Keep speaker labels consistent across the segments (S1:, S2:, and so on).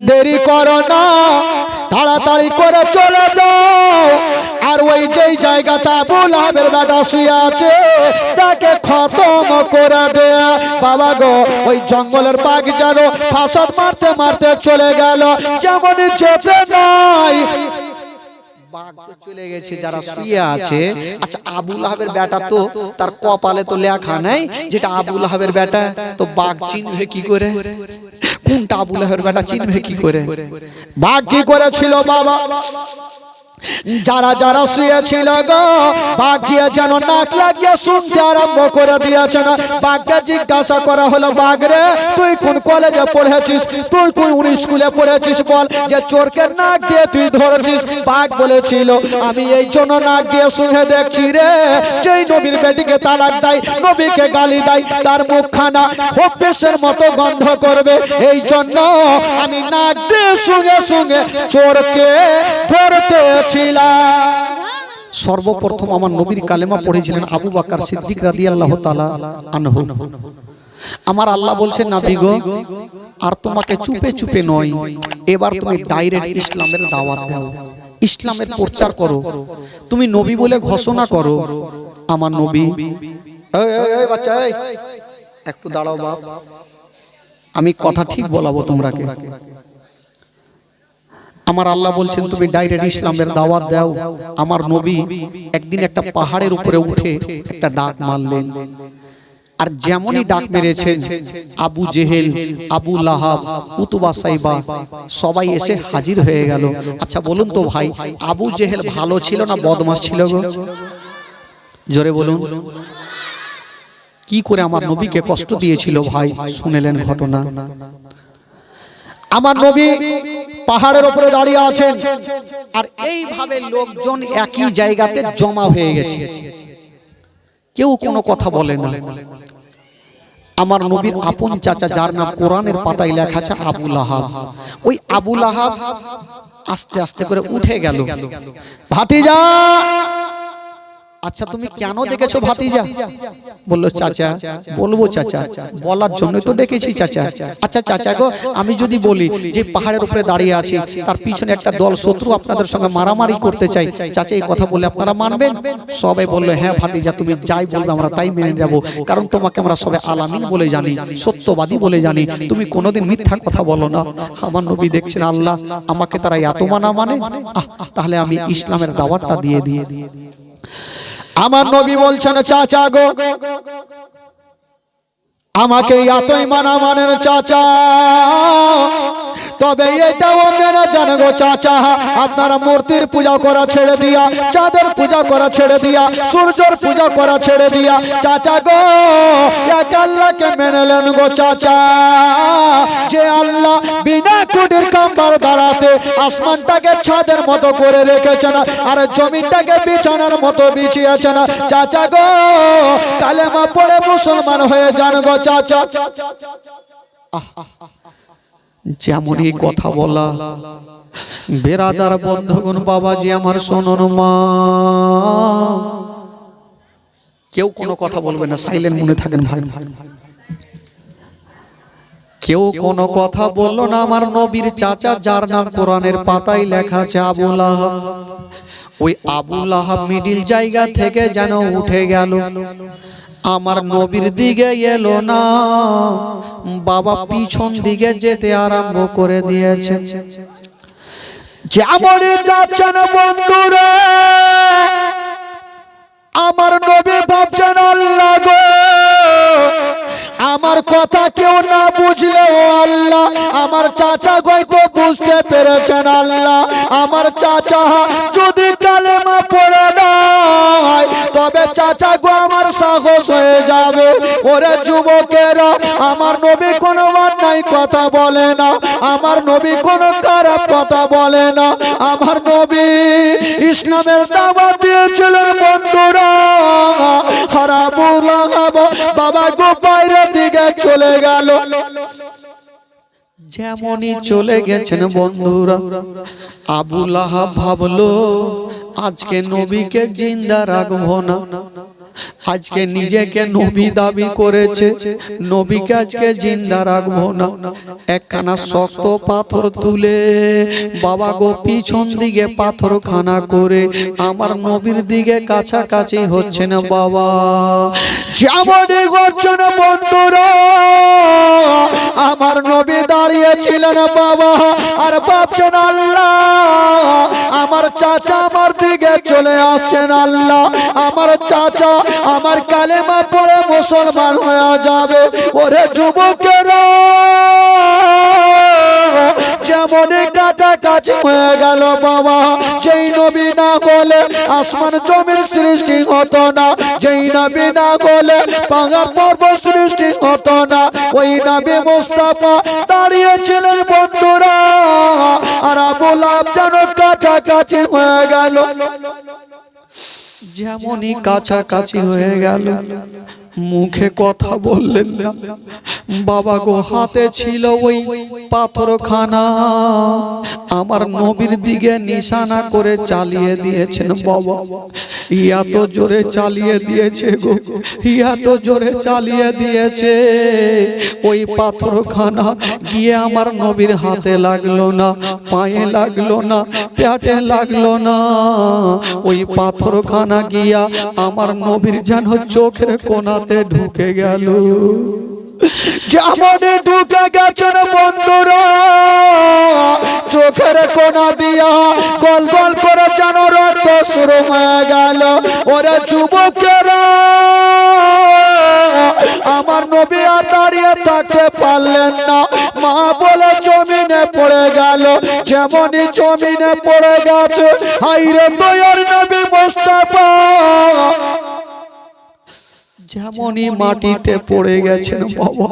S1: দেরি করো না, তাড়াতাড়ি করে চলে যাও। আর ওই যেই জায়গাটা বুলাবের বেটা শুয়ে আছে, তাকে খতম করে দেয়া বাবা গো, ওই জঙ্গলের পাখি যেন ফাঁসাদ মারতে মারতে চলে গেল, যেমন যেতে নাই। বাঘ তো চলে গেছে যারা শুয়ে আছে। আচ্ছা আবুল আহাবের বেটা তো তার কপালে তো লেখা নেই যেটা আবুল আহাবের বেটা তো বাঘ চিনবে কি করে? কোনটা আবুল আহাবের বেটা চিনবে কি করে? বাঘ কি করেছিল বাবা? যারা যারা শুয়েছিল গো বাঘ গিয়ে যেন নাক লাগিয়ে শুনতে আরম্ভ করে দিয়েছে না বাঘকে জিজ্ঞাসা করা হলো বাঘ রে তুই কোন কলেজে পড়েছিস? তুই কোন স্কুলে পড়েছিস বল? যে চোরকে নাক দিয়ে তুই ধরেছিস? বাঘ বলেছিল, আমি এই জন্য নাক দিয়ে শুনে দেখছি রে, যেই নবীর বেটিকে তালাক দেয়, নবীকে গালি দেয়, তার মুখখানা হব্বেশের মতো গন্ধ করবে। এই জন্য আমি নাক দিয়ে শুনে শুনে চোরকে সর্বপ্রথম আমার নবীর কালেমা পড়েছিলেন আবু বাকার সিদ্দিক রাদিয়াল্লাহু তাআলা আনহু। আমার আল্লাহ বলছেন, নাবি গো, আর তোমাকে চুপে চুপে নয়, এবার তুমি ডাইরেক্ট ইসলামের দাওয়াত দাও। ইসলামের প্রচার করো। তুমি নবী বলে ঘোষণা করো। আমার নবী একটু দাঁড়াও বাপ। আমি কথা ঠিক বলাবো তোমরাকে আমার আল্লাহ বলছেন, তুমি ডাইরেক্ট ইসলামের দাওয়াত দাও। আমার নবী একদিন একটা পাহাড়ের উপরে উঠে একটা ডাক মারলেন। আর যেমনই ডাক মেরেছেন, আবু জেহেল, আবু লাহাব, উতুবা সাইবা, সবাই এসে হাজির হয়ে গেল। আচ্ছা বলুন তো ভাই, আবু জেহেল ভালো ছিল না বদমাস ছিল গো? জোরে বলুন। কি করে আমার নবীকে কষ্ট দিয়েছিল ভাই, শুনেলেন ঘটনা। আমার নবী পাহাড়ের উপরে দাঁড়িয়ে আছেন। আর এইভাবে লোকজন একই জায়গাতে জমা হয়ে গেছে। কেউ কোনো কথা বলে না। আমার নবীর আপন চাচা যার নাম কোরআনের পাতায় লেখা আছে আবুল আহাব ওই আবুল আহাব আস্তে আস্তে করে উঠে গেল। ভাতিজা! আচ্ছা তুমি কেন দেখেছ ভাতিজা? বলল চাচা বলব চাচা বলার জন্য তো ডেকেছি চাচা আচ্ছা চাচা গো আমি যদি বলি যে পাহাড়ের উপরে দাঁড়িয়ে আছি তার পিছনে একটা দল শত্রু আপনাদের সঙ্গে মারামারি করতে চাই। চাচা এই কথা বলে আপনারা মানবেন? সবাই বলল হ্যাঁ ভাতিজা তুমি যাই বলবে আমরা তাই মেনে যাব কারণ তোমাকে আমরা সবাই আলামিন বলে জানি সত্যবাদী বলে জানি। তুমি কোনোদিন মিথ্যা কথা বলো না। আমার নবী দেখছেন আল্লাহ আমাকে তারা এত মানা মানে তাহলে আমি ইসলামের দাওয়াতটা দিয়ে দিয়ে দিয়ে আমার নবী বলছেন চাচা গো আমাকে এতই মানা মানেন চাচা। তবে এটাও মেনে জান গো চাচা। আপনারা মূর্তির পূজা করা ছেড়ে দিয়া চাঁদের পূজা করা ছেড়ে দিয়া সূর্যের পূজা করা ছেড়ে দিয়া চাচা গো এক আল্লাহকে মেনেলেন গো চাচা। যে আল্লাহ বিনা কুটির কাম্বার দাঁড়াতে আসমানটাকে ছাদের মতো করে রেখেছেন আর জমিনটাকে বিছানার মতো বিছিয়েছেন চাচা গো কালেমা পড়ে মুসলমান হয়ে যান গো চাচা যেমনই কথা বলা, বেরাদার বন্ধুগণ বাবাজি আমার শোনন মা। কেউ কোনো কথা বলবে না সাইলেন্ট মনে থাকেন ভাই। কেউ কোনো কথা বলল না, আমার নবীর চাচা, যার নাম কোরআনের পাতায় লেখা আছে, আবুল আহাব। ওই আবুল আহাব মিডিল জায়গা থেকে যেন উঠে গেল। আমার নবীর দিকে এলো না। বাবা পিছন দিকে যেতে আরম্ভ করে দিয়েছে। যেমন যাচ্ছেন বন্ধুরা, আমার নবী ভাবছেন, আল্লাহ গো, আমার কথা কেউ না বুঝলেও আল্লাহ, আমার চাচা হয়তো বুঝতে পেরেছেন আল্লাহ, আমার চাচা যদি কালেমা পড়ে নাই তবে চাচা গো, আমার সাহস হয়ে যাবে। ওরে যুবকেরা, আমার নবী কোনো অন্যায় কথা বলে না। আমার নবী কোনো খারাপ কথা বলে না। আমার নবী ইসলামের দাওয়াত দিয়েছিলেন, বন্ধুরা। হারাবুল বাবা গো বাইরের দিকে চলে গেল। যেমনই চলে গেছেন, বন্ধুরা। আবুল আহাব ভাবলো আজকে নবীকে জিন্দা রাখব না। আজকে নিজেকে নবী দাবি করেছে। নবীকে আজকে জিন্দা রাখব না। একখানা শক্ত পাথর তুলে বাবা গো পিছন দিকে পাথর খানা করে আমার নবীর দিকে কাছাকাছি হচ্ছে না বাবা।
S2: যেমনই করছেন বন্ধুরা আমার নবী দাঁড়িয়েছিলেন বাবা। আর ভাবছেন আল্লাহ আমার চাচা আমার দিকে চলে আসছেন আল্লাহ। আমার চাচা আমার কালেমা পড়ে মুসলমান হয়ে যাবে। ওরে যুবকেরা যেমনই কাছাকাছি হয়ে গেল বাবা, যেই নবী না বলে আসমান জমির সৃষ্টি হতো না, যেই নবী না বলে পাহাড় পর্বত সৃষ্টি হতো না, ওই নবী মুস্তাফা দাঁড়িয়েছিলেন বন্ধুরা, আর আবুল যেন কাছাকাছি হয়ে গেল।
S1: যেমনই কাছাকাছি হয়ে গেল, মুখে কথা বললেন বাবা গো, হাতে ছিল ওই পাথরখানা। আমার নবীর দিকে নিশানা করে চালিয়ে দিয়েছেন বাবা। ইয়া তো জোরে চালিয়ে দিয়েছে গো, ইয়া তো জোরে চালিয়ে দিয়েছে। ওই পাথরখানা গিয়ে আমার নবীর হাতে লাগল না, পায়ে লাগল না পেটে লাগল না। ওই পাথরখানা গিয়া আমার নবীর যেন চোখের কোনাতে ঢুকে গেল।
S2: যেমন ঢুকে গেছেন বন্ধুরা, চোখের কোনা দিয়া গল গল করে যেন রক্ত শুরু হয়ে গেল। ওরা যুবকেরা আমার নবী আর দাঁড়িয়ে থাকতে পারলেন না। মা বলে, জমিনে পড়ে গেল। যেমনই জমিনে পড়ে গেছে হাইরে তৈর নবী মোস্তাফা।
S1: যেমনই মাটিতে পড়ে গেছেন বাবা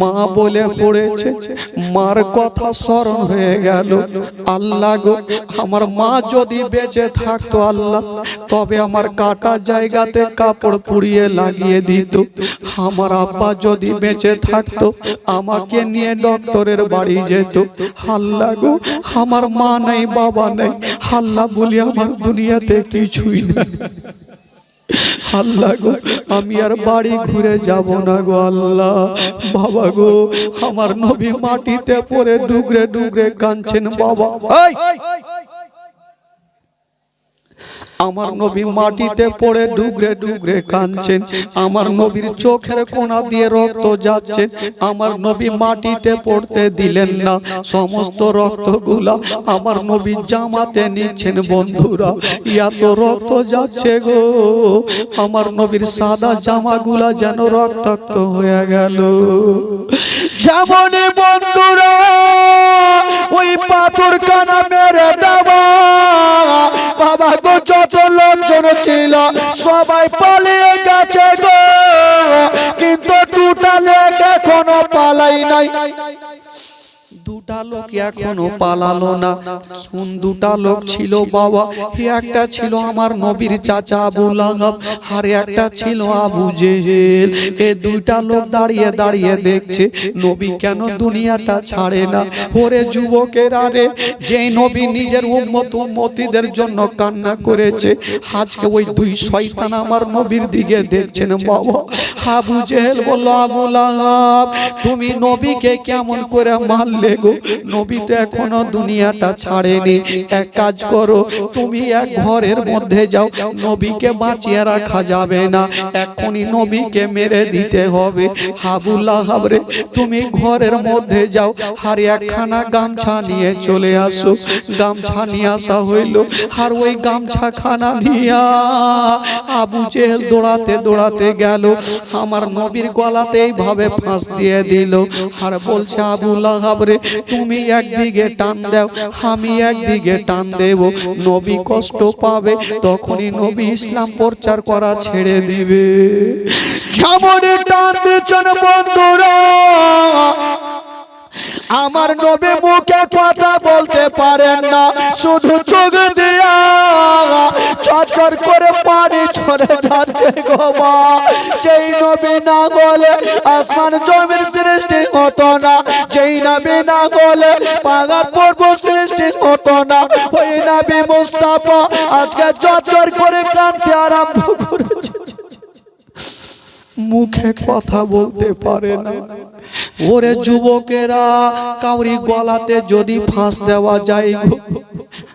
S1: মা বলে পড়েছে মার কথা স্মরণ হয়ে গেল। আল্লাহ গো আমার মা যদি বেঁচে থাকতো আল্লাহ তবে আমার কাটা জায়গাতে কাপড় পুড়িয়ে লাগিয়ে দিত। আমার আব্বা যদি বেঁচে থাকতো আমাকে নিয়ে ডক্টরের বাড়ি যেত। আল্লাহ গো আমার মা নেই বাবা নেই। আল্লাহ বলি আমার দুনিয়াতে কিছুই নেই। আল্লাহ গো আমি আর বাড়ি ঘুরে যাব না গো আল্লাহ বাবা গো আমার নবী মাটিতে পড়ে ডুগরে ডুগরে কাঁদছেন বাবা! আমার নবী মাটিতে পড়ে ডুগরে ডুগরে কাঁদছেন। আমার নবীর চোখের কোনা দিয়ে রক্ত যাচ্ছে। আমার নবী মাটিতে পড়তে দিলেন না। সমস্ত রক্তগুলা আমার নবী জামাতে নিচ্ছেন বন্ধুরা। এত রক্ত যাচ্ছে গো। আমার নবীর সাদা জামাগুলা যেন রক্তাক্ত হয়ে গেল।
S2: যেমন বন্ধুরা ছিল সবাই পালিয়ে গেছে গো। কিন্তু দুটা লেগ এখনও পালাই নাই।
S1: দুটা লোক এখনও পালালো না। কোন দুটা লোক ছিল বাবা? একটা ছিল আমার নবীর চাচা আবু লাহাব। আর একটা ছিল আবু জেহেল। এ দুইটা লোক দাঁড়িয়ে দাঁড়িয়ে দেখছে নবী কেন দুনিয়াটা ছাড়ে না? ওরে যুবকের আরে যে নবী নিজের উম্মত উম্মতিদের জন্য কান্না করেছে। আজকে ওই দুই শয়তান আমার নবীর দিকে দেখছেন বাবা। আবু জেহেল বলল আবু লাহাব তুমি নবীকে কেমন করে মারলে গো নবী তো এখনও দুনিয়াটা ছাড়েনি। এক কাজ করো, তুমি এক ঘরের মধ্যে যাও, নবীকে বাঁচিয়ে রাখা যাবে না। এখনই নবীকে মেরে দিতে হবে। হাবুল্লাহ হাবরে, তুমি ঘরের মধ্যে যাও আর একখানা গামছা নিয়ে চলে আসো। গামছা নিয়ে আসা হইল আর ওই গামছা খানা নিয়া। আবু জেহেল দৌড়াতে দৌড়াতে গেল, আমার নবীর গলাতে এইভাবে ফাঁস দিয়ে দিল। আর বলছে আবু লাহাবরে তুমি একদিকে টান দাও, আমি একদিকে টান দেব। নবী কষ্ট পাবে, তখনই নবী ইসলাম প্রচার করা ছেড়ে দিবে।
S2: যেমন টান দিচ্ছেন বন্ধুরা? আমার নবী মুখে কথা বলতে পারেন না, শুধু চোখ দিয়া চরচর করে পানি ছড়ে যাচ্ছে গোবা যেই নবী না বলে আসমান জমির সৃষ্টি হতো না, যেই নবী না বলে পাহাড় পর্ব সৃষ্টি হতো না, ওই নবী মুস্তাফা আজকে চরচর করে কাঁদতে আরম্ভ করেছে।
S1: মুখে কথা বলতে পারে না। ওরে যুবকেরা কাউরি গলাতে যদি ফাঁস দেওয়া যায় গো,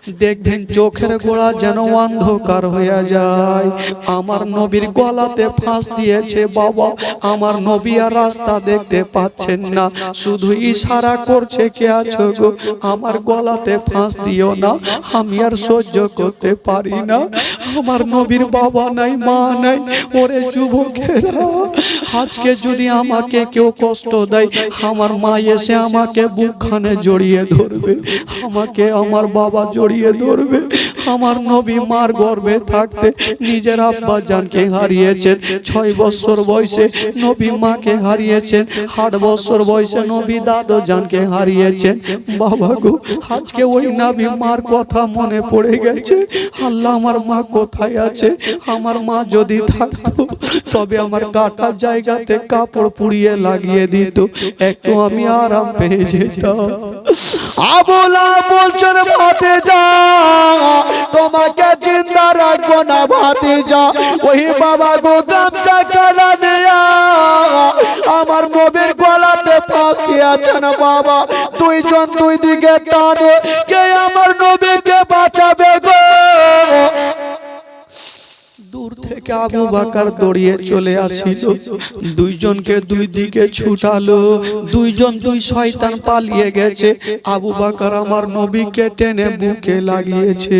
S1: দেখবেন চোখের গোড়া যেন অন্ধকার হয়ে যায়। আমার নবীর গলাতে ফাঁস দিয়েছে বাবা। আমার নবী আর রাস্তা দেখতে পাচ্ছেন না। শুধু ইশারা করছে, কে আছো গো? আমার গলাতে ফাঁস দিও না। আমি আর সহ্য করতে পারি না। আমার নবীর বাবা নাই, মা নাই, ওরে যুবকেরা। আজকে যদি আমাকে কেউ কষ্ট দেয়, আমার মা এসে আমাকে বুকখানে জড়িয়ে ধরবে। আমাকে আমার বাবা জড়িয়ে ধরবে। আমার নবী মার গর্ভে থাকতে নিজের আব্বা জানকে হারিয়েছেন। ছয় বছর বয়সে নবী মাকে হারিয়েছেন। আট বছর বয়সে নবী দাদু জানকে হারিয়েছেন। বাবা গো, আজকে ওই নাবি মার কথা মনে পড়ে গেছে। আল্লাহ আমার মা কোথায় আছে? আমার মা যদি থাকতো, তবে আমার কাটা জায়গাতে কাপড় পুড়িয়ে লাগিয়ে দিত। একটু আমি আরাম পেয়ে যেতাম।
S2: আবুলা বলছেন ভাতে যা তোমাকে চিন্তা রাখব না ভাতে যা ওই বাবা গো গামছা কালা নেয়া, আমার নবীর গলাতে ফাঁস দিয়েছেন বাবা। দুইজন দুই দিকে টানে, কে আমার নবীকে বাঁচাবে গো?
S1: দূর থেকে আবু বাকার দৌড়িয়ে চলে আসিল। দুইজনকে দুই দিকে ছুটালো। দুইজন দুই শয়তান পালিয়ে গেছে। আবু বাকার আমার নবীকে টেনে বুকে লাগিয়েছে।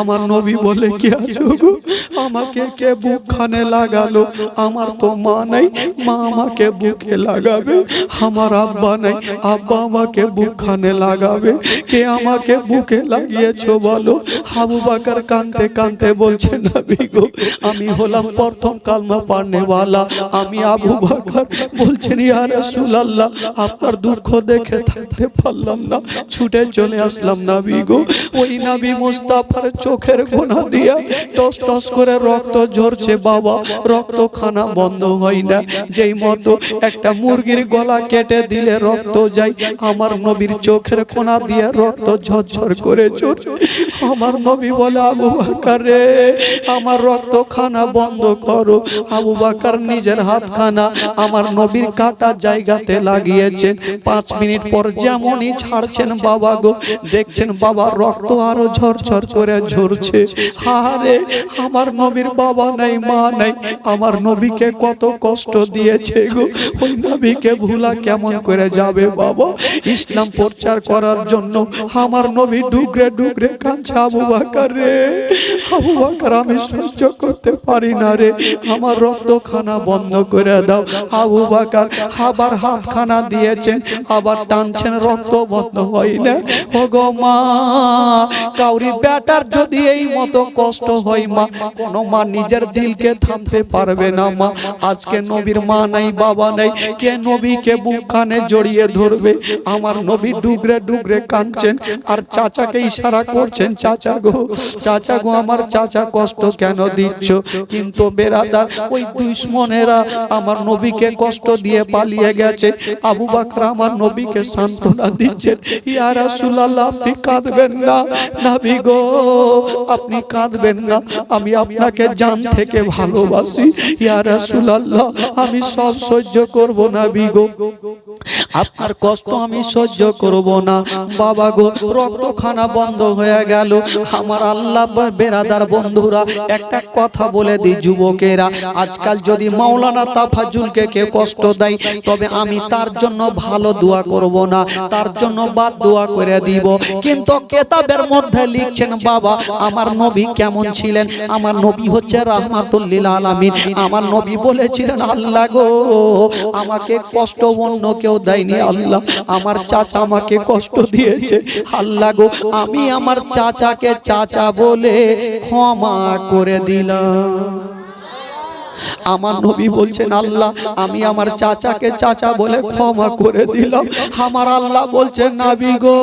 S1: আমার নবী বলে, কি আছো? আমাকে কে বুকখানে লাগালো? আমার তো মা নাই। মা আমাকে বুকে লাগাবে। আমার আব্বা নাই। আব্বা আমাকে বুকখানে লাগাবে। কে আমাকে বুকে লাগিয়েছো বলো? আবু বাকার কানতে কানতে বলছে, নবী গো আমি হলাম প্রথম কালমা পাড়নেওয়ালা আমি আবু বাকার বলছেন, ইয়া রাসূলুল্লাহ, আপনার দুঃখ দেখে থাকতে পারলাম না, ছুটে চলে আসলাম নবী গো। ওই নবী মুস্তাফার চোখের গোনা দিয়া টস টস করে রক্ত ঝরছে, বাবা রক্ত খানা বন্ধ হয় না। যেই মতো একটা মুরগির গলা কেটে দিলে রক্ত যায়, আমার নবীর চোখের কোনা দিয়ে রক্ত ঝরঝর করে চড়ছে। আমার নবী বলে, আবু বাকার আমার রক্ত খানা বন্ধ করো? আবু বাকার নিজের হাত খানা আমার নবীর কাটা জায়গাতে লাগিয়েছেন। পাঁচ মিনিট পর যেমনই ছাড়ছেন বাবা গো, দেখছেন বাবা রক্ত আরও ঝরঝর করে ঝরছে। হারে আমার নবীর বাবা নাই, মা নাই, আমার নবীকে কত কষ্ট দিয়েছে গো। ওই নবীকে ভুলা কেমন করে যাবে বাবা? ইসলাম প্রচার করার জন্য আমার নবী ডুগরে ডুগরে কাঁদছে আবু বাকার রে। আবু বাকার, আমি সহ্য করতে পারি না রে। আমার রক্ত খানা বন্ধ করে দাও। আবু বাকার আবার হাত খানা দিয়েছেন, আবার টানছেন, রক্ত বন্ধ হয় না। ও গো মা, কাউরি বেটার যদি এই মতো কষ্ট হয় মা, কোন মা নিজের দিলকে থামতে পারবে না মা। আজকে নবীর মা নাই, বাবা নাই, কে নবীকে বুকখানে জড়িয়ে ধরবে? আমার নবী ডুগরে ডুগরে কাঁদছেন, আর চাচাকে ইশারা করছেন, চাচা গো চাচা গো, আমার চাচা কষ্ট কেন দিচ্ছ? কিন্তু বেরাদা ওই দুশ্মনেরা আমার নবীকে কষ্ট দিয়ে পালিয়ে গেছে। আবু বাকর আমার নবীকে সান্ত্বনা দিচ্ছেন। ইয়া রাসূলুল্লাহ, আপনি কাঁদবেন না। নবী গো, আপনি কাঁদবেন না। আমি আপনাকে জান থেকে ভালোবাসি। ইয়া রাসূলুল্লাহ, আমি সব সহ্য করব নবী গো। আপনার কষ্ট আমি সহ্য করব না। বাবা গো, রক্তখানা বন্ধ হয়ে গেল। আমার আল্লাহ বেরাদার বন্ধুরা, একটা কথা বলে দিই যুবকেরা। আজকাল যদি মাওলানা তাফাজুলকে কেউ কষ্ট দেয়, তবে আমি তার জন্য ভালো দোয়া করব না, তার জন্য বাদ দোয়া করে দিব। কিন্তু কেতাবের মধ্যে লিখছেন, বাবা, আমার নবী কেমন ছিলেন? আমার নবী হচ্ছে রাহমাতুল্লিল আলামিন। আমার নবী বলেছিলেন, আল্লাহ গো, আমাকে কষ্ট অন্য কেউ দেয়নি, আল্লাহ। আমার চাচা আমাকে কষ্ট দিয়েছে। আল্লাহ গো, আমি আমার চাচাকে চাচা বলে ক্ষমা করে দিলাম। না আমার নবী বলছেন, আল্লাহ, আমি আমার চাচাকে চাচা বলে ক্ষমা করে দিলাম। আমার আল্লাহ বলছেন, নাবি গো,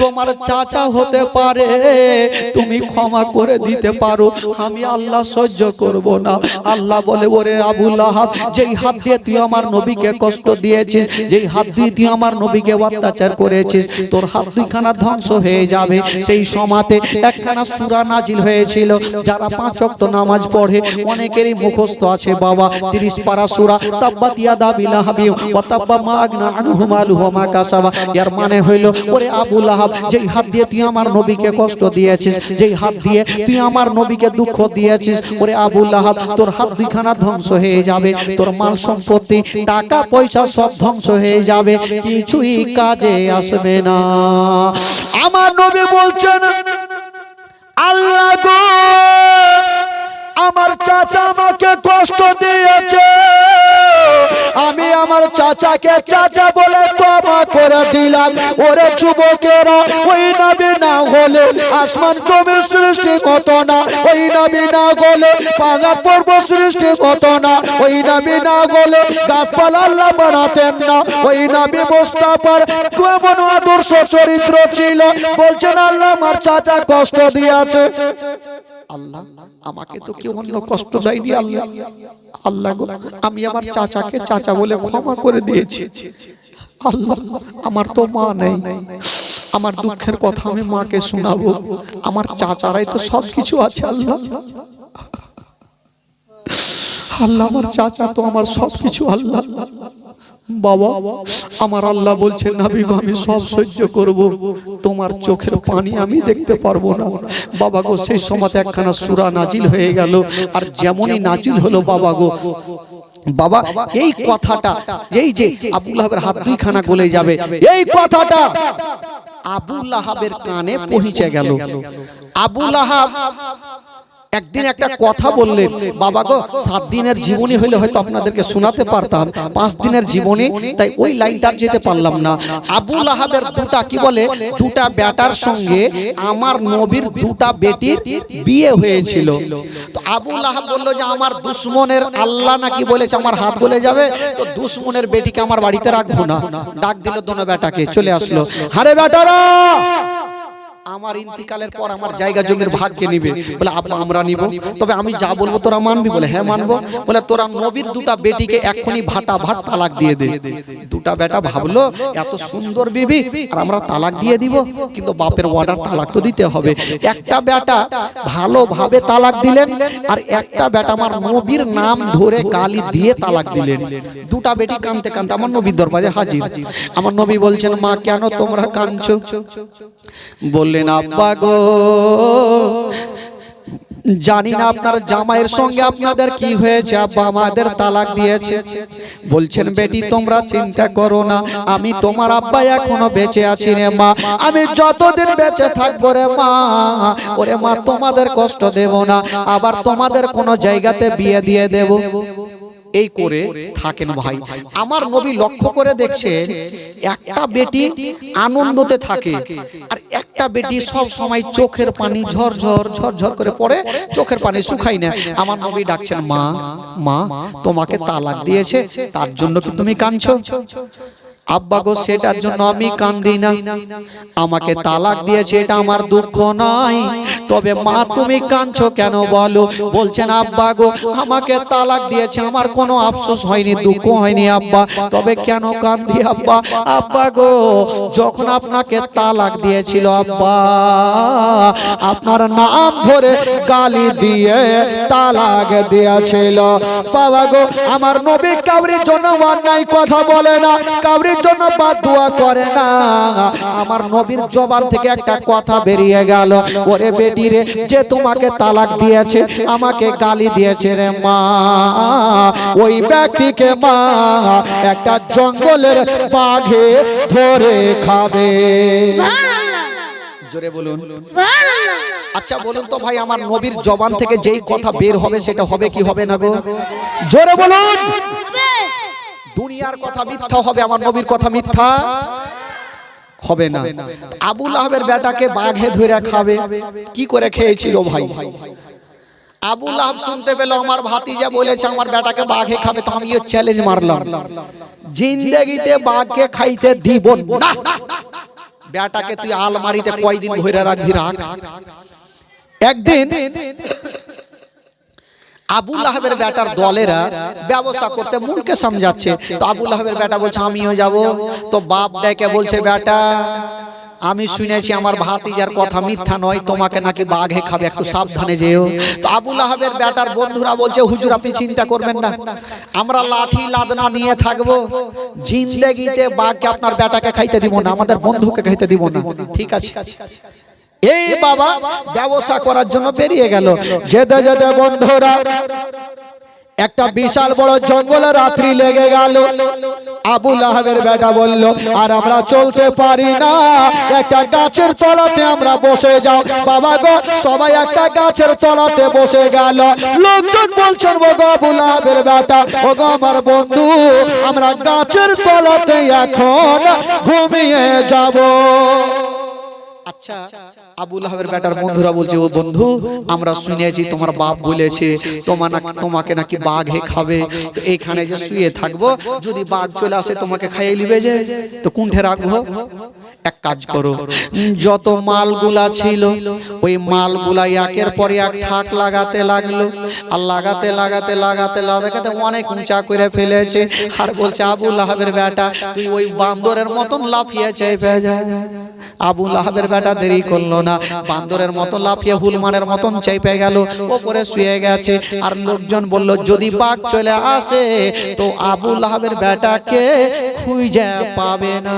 S1: তোমার চাচা হতে পারে, তুমি ক্ষমা করে দিতে পারো, আমি আল্লাহ সহ্য করব না। আল্লাহ বলে, ওরে আবুল আহাব, যেই হাত দিয়ে তুই আমার নবীকে কষ্ট দিয়েছিস, যেই হাত দিয়ে তুই আমার নবীকে অত্যাচার করেছিস, তোর হাত দুইখানা ধ্বংস হয়ে যাবে। সেই সমাতে একখানা সুরা নাজিল হয়েছিল, যারা পাঁচ ওয়াক্ত নামাজ পড়ে, অনেকেরই মুখস্থ আছে বাবা 30 পারা সূরা, তাব্বাত ইয়াদা বিলাহাবি ওয়া তাব্বা মা আগনা আনহু মালুহু মা কাসাবা। এর মানে হইল, ওরে আবু লাহাব, যেই হাত দিয়ে তুই আমার নবীকে কষ্ট দিয়েছিস, যেই হাত দিয়ে তুই আমার নবীকে দুঃখ দিয়েছিস, ওরে আবু লাহাব, তোর হাত দুইখানা ধ্বংস হয়ে যাবে, তোর মাল সম্পত্তি, টাকা, পয়সা সব ধ্বংস হয়ে যাবে, কিছুই কাজে আসবে না।
S2: আমার নবী বলছেন, আল্লাহ গো! আমার চাচা আমাকে কষ্ট দিয়েছে। আমি আমার চাচাকে চাচা বলে ক্ষমা করে দিলাম। ওরে যুবকেরা, ওই নবী না হলে আসমান জমির সৃষ্টি কত না। ওই নবী না হলে পাহাড় পর্ব সৃষ্টি কত না। ওই নবী না হলে গাছপালা আল্লাহ বানাতেন না। ওই নবী মোস্তাফার কেমন আদর্শ চরিত্র ছিল। বলছেন, আল্লাহ আমার চাচা কষ্ট দিয়েছে।
S1: আল্লাহ আমাকে তো কেউ অন্য কষ্ট দেয়নি আল্লাহ। আল্লাহ। গো আমি আমার চাচাকে চাচা বলে ক্ষমা করে দিয়েছি। আল্লাহ আমার তো মা নেই। আমার দুঃখের কথা আমি মাকে শোনাবো। আমার চাচারাই তো সব কিছু আছে আল্লাহ। আল্লাহ আমার চাচা তো আমার সব কিছু আল্লাহ। বাবা, আমার আল্লাহ বলছেন, নাবি গো, আমি সব সহ্য করব। তোমার চোখের পানি আমি দেখতে পারব না। বাবা গো, সেই সময় একখানা সুরা নাজিল হয়ে গেল, আর যেমনই নাজিল হলো বাবা গো। বাবা, এই কথাটা, এই যে আবুল আহাবের হাত দুইখানা গলে যাবে, এই কথাটা আবুল আহাবের কানে পৌঁছে গেল। আবুল আহাব একদিন একটা কথা বললেন বাবা গো সাত দিনের জীবনী হইলে হয়তো আপনাদেরকে শোনাতে পারতাম পাঁচ দিনের জীবনী তাই ওই লাইনটা আর যেতে পারলাম না। আবুল আহাবের দুটা কি বলে? দুটা বেটার সঙ্গে আমার নবীর দুটা বেটির বিয়ে হয়েছিল। তো আবুল আহাব বলল যে আমার দুশ্মনের আল্লাহ নাকি বলেছে আমার হাত বলে যাবে? তো দুশ্মনের বেটিকে আমার বাড়িতে রাখব না। ডাক দিল দোনো বেটাকে চলে আসলো। হারে বেটারা আমার ইন্তিকালের পর আমার জায়গা জমির ভাগকে নিবে। বলে আমরা নিব। তবে আমি যা বলব তোরা মানবি বলে হ্যাঁ মানবো। বলে তোরা নবীর দুটা বেটিকে এক্ষুনি ভাটা ভাট তালাক দিয়ে দে। দুটা বেটা ভাবলো এত সুন্দর বিবি আর আমরা তালাক দিয়ে দিব। কিন্তু বাপের অর্ডার তালাক তো দিতে হবে। একটা বেটা ভালোভাবে তালাক দিলেন আর একটা বেটা আমার নবীর নাম ধরে গালি দিয়ে তালাক দিলেন। দুটা বেটি কানতে কানতে আমার নবীর দরবারে হাজির। আমার নবী বলছেন মা কেন তোমরা কাঁদছো বললেন আব্বা গো জানি না আপনার জামাইয়ের সঙ্গে আপনাদের কি হয়েছে? আব্বা আমাদের তালাক দিয়েছে। বলছেন বেটি তোমরা চিন্তা করো না আমি তোমার আব্বা এখনও বেঁচে আছি রে মা। আমি যতদিন বেঁচে থাকব রে মা ওরে মা তোমাদের কষ্ট দেব না। আবার তোমাদের কোনো জায়গাতে বিয়ে দিয়ে দেব। এই করে থাকেন ভাই। আমার নবী লক্ষ্য করে দেখছেন একটা বেটি আনন্দতে থাকে আর একটা বেটি সব সময় চোখের পানি ঝরঝর ঝরঝর করে পড়ে চোখের পানি শুকাই না। আমার নবী ডাকছেন মা মা তোমাকে তালাক দিয়েছে তার জন্য কি তুমি কাঁদছো? আব্বা গো সেটার জন্য আমি কান্দি না। আমাকে তালাক দিয়েছে এটা আমার দুঃখ নয়। তবে মা তুমি কাঁদছো কেন বলো? বলছেন আব্বা গো আমাকে তালাক দিয়েছে আমার কোনো আফসোস হয়নি দুঃখ হয়নি আব্বা। তবে কেন কান্দি আব্বা? আব্বা? গো যখন আপনাকে তালাক দিয়েছিল আব্বা আপনার নাম ধরে গালি দিয়ে তালাক দিয়েছিল। বাবা গো আমার নবী কাউরির জন্য অন্যায় কথা বলে না। জন্য বাদ দোয়া করে না। আমার নবীর জবান থেকে একটা কথা বেরিয়ে গেল। ওরে বেটি রে যে তোমাকে তালাক দিয়েছে আমাকে গালি দিয়েছে রে মা। ওই ব্যক্তিকে মা একটা জঙ্গলের বাঘে ধরে খাবে। জোরে বলুন। আচ্ছা বলুন তো ভাই আমার নবীর জবান থেকে যেই কথা বের হবে সেটা হবে কি হবে না গো? জোরে বলুন। দুনিয়ার কথা মিথ্যা হবে, আমার নবীর কথা মিথ্যা হবে না। আবুল আহবের বেটাকে বাঘে ধরে খাবে। কি করে খেয়েছিল ভাই? আবুল আহব শুনতে পেল, আমার ভাতিজা বলেছে, আমার বেটাকে বাঘে খাবে, তো আমিও চ্যালেঞ্জ মারলাম। জিন্দগিতে বাঘকে খাইতে দিব না। বেটাকে তুই আলমারিতে কয়দিন ধরে রাখবি রাখ। একদিন আবুল আহবের বেটার দলেরা ব্যবসা করতে মনকে সমঝাচ্ছে। তো আবুল আহবের বেটা বলছে আমিও যাব। তো বাপ ডেকে বলছে বেটা আমি শুনেছি আমার ভাতিজার কথা মিথ্যা নয় তোমাকে নাকি বাঘে খাবে একটু সাবধানে যেও। তো আবুল আহাবের বেটার বন্ধুরা বলছে হুজুর আপনি চিন্তা করবেন না আমরা লাঠি লাদনা নিয়ে থাকব। জিন্দেগিতে বাঘকে আপনার বেটাকে খাইতে দিব না আমাদের বন্ধুকে খাইতে দিব না। ঠিক আছে। এই বাবা, ব্যবসা করার জন্য বেরিয়ে গেল।
S2: যেতে যেতে বন্ধুরা, একটা বিশাল বড় জঙ্গলে রাত্রি লেগে গেল। আবুল আহাবের বেটা বলল, আর আমরা চলতে পারি না। একটা গাছের তলাতে আমরা বসে যাও। বাবা গো, সবাই একটা গাছের তলাতে বসে গেল। লোকজন বলছেন গো আবুল আহাবের বেটা ও গো আমার বন্ধু, আমরা গাছের তলাতে এখন ঘুমিয়ে যাব।
S1: আচ্ছা আবুল আহাবের বেটার বন্ধুরা বলছে, ও বন্ধু, আমরা শুনেছি তোমার বাপ বলেছে তোমার তোমাকে নাকি বাঘে খাবে। তো এইখানে যে শুয়ে থাকব, যদি বাঘ চলে আসে, তোমাকে খাইয়ে নিবে যে। তো কুণ্ঠে রাখব। এক কাজ করো, যত মালগুলা ছিল, ওই মালগুলা একের পর এক থাক লাগাতে লাগল। আর লাগাতে লাগাতে লাগাতে লাগাতে অনেক উঁচা করে ফেলেছে। আর বলছে, আবুল আহাবের বেটা, তুই ওই বান্দরের মতন লাফিয়ে চেপে যা। আবুল আহাবের বেটা দেরি করল না। বান্দরের মতো লাফিয়ে হুলমানের মতন চেপে গেল, ওপরে শুয়ে গেছে। আর লোকজন বলল, যদি বাঘ চলে আসে, তো আবুল আহাবের বেটাকে খুঁজে পাবে না।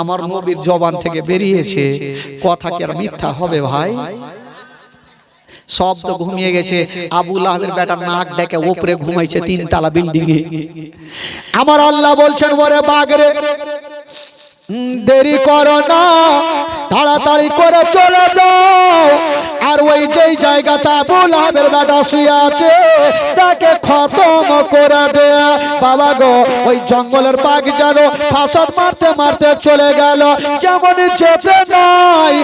S1: আমার নবীর জবান থেকে বেরিয়েছে, কথা কি আর মিথ্যা হবে ভাই? সব তো ঘুমিয়ে গেছে আবুল আহবের বেটা নাক ডেকে ওপরে ঘুমাইছে তিনতলা বিল্ডিং এ
S2: আমার আল্লাহ বলছেন, ওরে বাগরে দেরি করো না, তাড়াতাড়ি করে চলে যাও। আর ওই যেই জায়গাটা আবুল আহমের বেটা শুয়ে আছে, তাকে খতম করে দেয়া বাবা গো, ওই জঙ্গলের বাঘ যেন ফাঁসাদ মারতে মারতে চলে গেল যেমন যেতে নাই।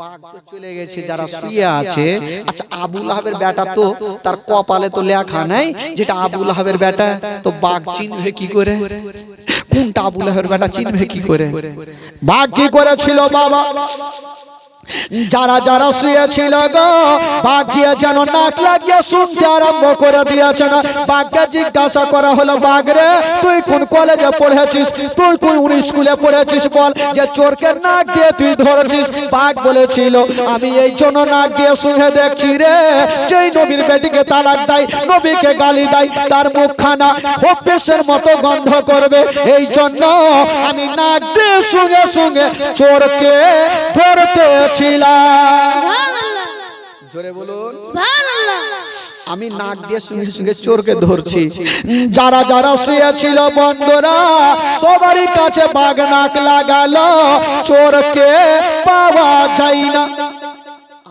S1: বাঘ তো চলে গেছে, যারা শুয়ে আছে। আচ্ছা আবুল বেটা তো তার কপালে তো লেখা নাই, যেটা আবুল আহবের বেটা, তো বাঘ চিনবে কি করে? কোনটা আবুল আহবের বেটা চিনবে কি করে?
S2: বাঘ কি করেছিল বাবা? যারা যারা শুয়েছিল গো বাঘ গিয়ে যেন নাক লাগিয়ে শুনতে আরম্ভ করে দিয়েছে না। বাঘকে জিজ্ঞাসা করা হলো বাঘ রে তুই কোন কলেজে পড়েছিস? তুই কোন স্কুলে পড়েছিস বল? যে চোরকে নাক দিয়ে তুই ধরেছিস? বাঘ বলেছিল, আমি এই জন্য নাক দিয়ে শুনে দেখছি রে, যেই নবীর বেটিকে তালাক দেয়, নবীকে গালি দেয়, তার মুখখানা হপিসের মতো গন্ধ করবে। এই জন্য আমি নাক দিয়ে শুনে শুনে চোরকে ধরতেছিলাম
S3: সুবহানাল্লাহ
S1: জোরে বলুন। আমি নাক দিয়ে শুনে সঙ্গে চোরকে ধরছি।
S2: যারা যারা শুয়েছিল বন্ধুরা সবারই কাছে বাঘ নাক লাগালো। চোরকে পাওয়া যায় না।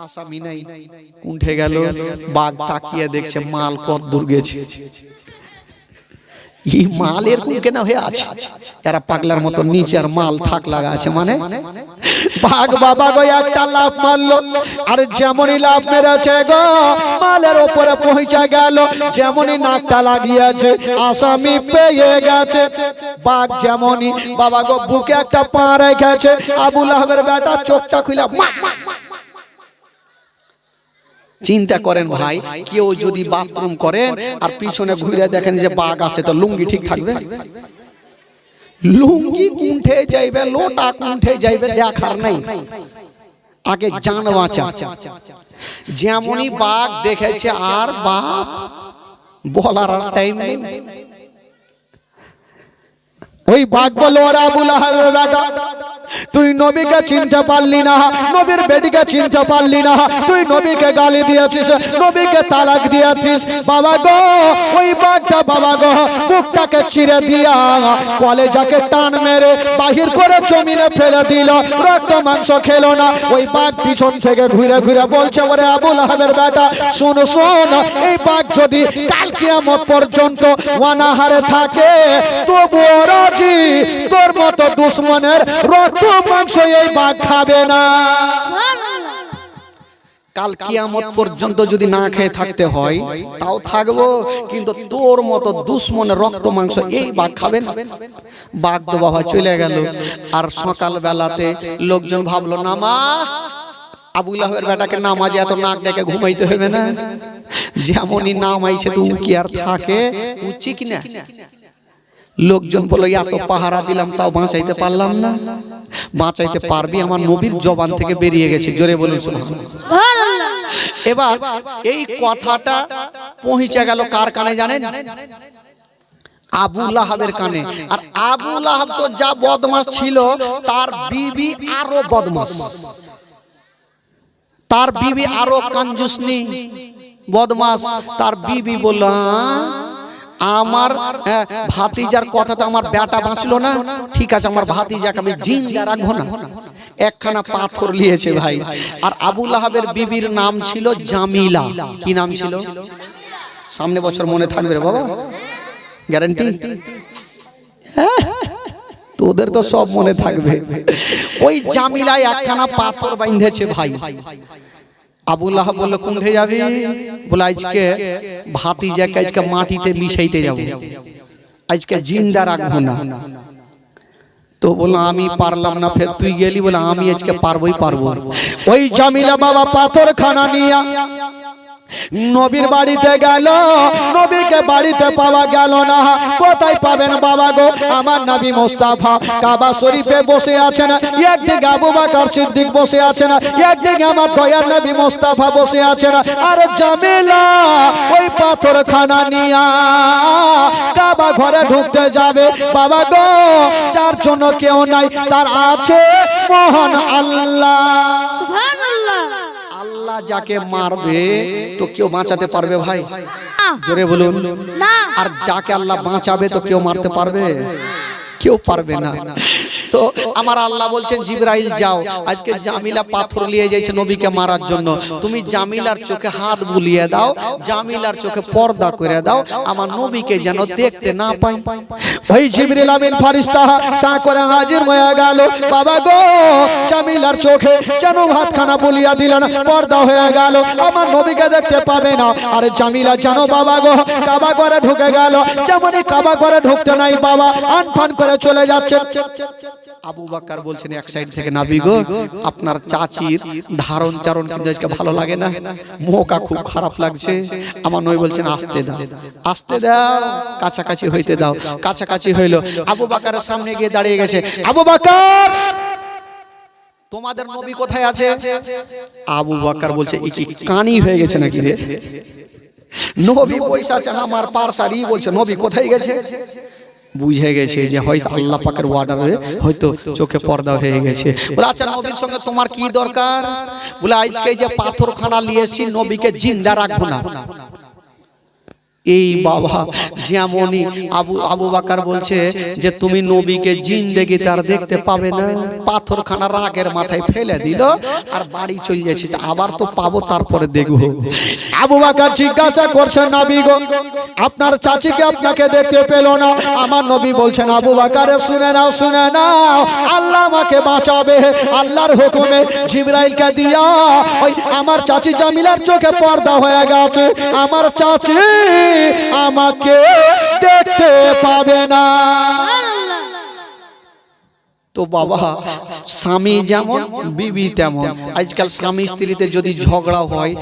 S1: আসামি নাই উঠে গেল। বাঘ তাকিয়ে দেখছে মাল কত দূর গেছে। এই মাল এরকম কেন হয়ে আছে। এরা পাগলার মতো নিচে আর মাল থাক লাগা আছে মানে?
S2: বাঘ বাবা গো, একটা লাভ মারলো। আর যেমনই লাভ মেরেছে গো, মালের ওপরে পৌঁছে গেল। যেমনই নাকটা লাগিয়েছে, আসামি পেয়ে গেছে। বাঘ যেমনই, বাবা গো, বুকে একটা পা রেখেছে। আবুল আহমের বেটা চোখটা খুলে মা
S1: চিন্তা করেন ভাই, কেউ যদি বাথরুম করেন আর পিছনে ঘুরে দেখেন যে বাঘ আসে তো লুঙ্গি ঠিক থাকবে? লুঙ্গি কুণ্ঠে যাইবে, লোটা কুণ্ঠে যাইবে, দেখার নাই। আগে জান বাঁচা। যেমনই বাঘ দেখেছে আর বাপ বলার টাইম নেই।
S2: ওই বাঘ বলল ওরা আবুল আহমের বেটা। তুই নবীকে চিনতে পারলি না, নবীর বেটিকে চিনতে পারলি না, তুই নবীকে গালি দিয়েছিস, নবীকে তালাক দিয়েছিস। বাবা গো, ওই বাঘটা বাবা গো বুকটাকে চিরে দিয়া কলেজাকে টান মেরে বাহির করে জমিনে ফেলে দিল, রক্ত মাংস খেলো না। ওই বাঘ পিছন থেকে ঘুরে ঘুরে বলছে, ওরে আবুল আহমের বেটা, শোন শোন, এই বাঘ যদি কাল কিয়ামত পর্যন্ত অনাহারে থাকে, তবুও রাজি, তোর মতো দুশ্মনের রক্ত মাংস এই বাঘ খাবে না।
S1: কাল কিয়ামত পর্যন্ত যদি না খেয়ে থাকতে হয়, তাও থাকব, কিন্তু তোর মতো দুশ্মনের রক্ত মাংস এই বাঘ খাবেন বাঘ তো বাবা চলে গেল, আর সকাল বেলাতে লোকজন ভাবলো, না মা আবুল আহের বেটাকে নামাজে এত নাক ডেকে ঘুমাইতে হবে না। যেমনই নামাইছে তো উ কি আর থাকে উচ্ছি কিনা লোকজন বলল এত পাহারা দিলাম তাও বাঁচাইতে পারলাম না। বাঁচাইতে পারবি আমার নবীর জবান থেকে বেরিয়ে গেছে। জোরে বলুন। সুবহানাল্লাহ। এবার এই কথাটা পৌঁছে গেল কার কানে জানেন? আবু লাহাবের কানে। আর আবু লাহাব তো যা বদমাস ছিল তার বিবি আরও বদমাস তার বিবি আরও কাঞ্জুসনি বদমাস তার বিবি বলল "হ্যাঁ, আমার হ্যাঁ, ভাতিজার কথাটা আমার বেটা বাঁচলো না। ঠিক আছে আমার ভাতিজাকে আমি জিন্দা রাখব না। একখানা পাথর নিয়েছে ভাই। আর আবুল লাহাবের বিবির নাম ছিল জামিলা। কি নাম ছিল? সামনে বছর মনে থাকবে বাবা। গ্যারান্টি? তোদের তো সব মনে থাকবে। ওই জামিলায় একখানা পাথর বাইন্ধেছে ভাই। আবুল্লাহ বলল কোনঠে যাবি? বলে, আজকে ভাতি যাকে আজকে মাটিতে মিশাইতে যাব। আজকে জিন্দা রাখব না। তো বলল, আমি পারলাম না। ফের তুই গেলি বলে, আমি আজকে পারবোই পারব।
S2: ওই জামিলা বাবা পাথর খানা নিয়া নবীর বাড়িতে গেল, নবীকে বাড়িতে পাওয়া গেল না। কোথায় পাবেন বাবা গো? আমার নবী মোস্তাফা কাবা শরীফে বসে আছেন। একদিকে আবু বাকর সিদ্দিক বসে আছেন। একদিকে আমার দয়ার নবী মোস্তাফা বসে আছেন। আর জামিলা ওই পাথর খানা নিয়া কাবা ঘরে ঢুকতে যাবে। বাবা গো, যার জন্য কেউ নাই, তার আছে মোহন আল্লাহ।
S3: সুবহানাল্লাহ।
S1: আল্লাহ যাকে মারবে তো কেউ বাঁচাতে পারবে ভাই? জোরে বলুন। আর যাকে আল্লাহ বাঁচাবে তো কেউ মারতে পারবে? কেউ পারবে না। তো আমার আল্লাহ বলছেন, জিব্রাইল যাও। আজকে জামিলা পাথর নিয়ে যাইছে নবীকে মারার জন্য। তুমি জামিলার চোখে হাত বুলিয়ে দাও, জামিলার চোখে পর্দা করে দাও, আমার নবীকে যেন দেখতে না পাই।
S2: ভাই জিবরিল আমিন ফারিস্তা সা করে হাজির হয়ে গেল। বাবা গো, জামিলার চোখে যেন ভাতখানা বলিয়া দিলেন, পর্দা হয়ে গেল। আমার নবীকে দেখতে পাবে না। আরে জামিলা যেন বাবা গো, কাবা করে ঢুকে গেল। যেমনই কাবা করে ঢুকতে নাই বাবা, আনফান করে চলে যাচ্ছে।
S1: আবু বাক্কার বলছেন এক সাইড থেকে নাবি গো আপনার চাচির ধারণ চারণ কিন্তু আজকে ভালো লাগে না। মোকা খুব খারাপ লাগছে। আমার নই বলছেন আসতে দাও আসতে দাও। কাছাকাছি হইতে দাও কাছাকাছি হইল। আবু বাকারের সামনে গিয়ে দাঁড়িয়ে গেছে। আবু বাকার! তোমাদের নবী কোথায় আছে? আবু বাক্কার বলছে "এ কি কানি হয়ে গেছে নাকি রে? নবী পয়সা আমার পারসারি বলছে নবী কোথায় গেছে? বুঝে গেছে যে হয়তো আল্লাহ পাকের ওয়ার্ডারে হয়তো চোখে পর্দা হয়ে গেছে। বলে আচ্ছা নবীর সঙ্গে তোমার কি দরকার? বলে আজকে যে পাথরখানা নিয়ে এসেছি নবীকে জিন্দা রাখব না। এই বাবা যেমনই আবু আবু বাকার বলছে যে তুমি নবীকে জিন্দেগি তার দেখতে পাবে না। পাথরখানা রাগের মাথায় ফেলে দিল আর বাড়ি চলে যাচ্ছে। আবার তো পাবো, তারপরে দেখব।
S2: আবু বাকার জিজ্ঞাসা করছেন নবী গো, আপনার চাচিকে আপনাকে দেখতে পেল না? আমার নবী বলছেন, আবু বাকারে, শুনে নাও শুনে নাও। আল্লাহ আমাকে বাঁচাবে। আল্লাহর হুকুমে জিব্রাইলকে দিয়া ওই আমার চাচি জামিলার চোখে পর্দা হয়ে গেছে। আমার চাচি আমাকে দেখতে পাবে না।
S1: তো বাবা, স্বামী যেমন, বিবি তেমন। আজকাল স্বামী স্ত্রীতে যদি ঝগড়া হয়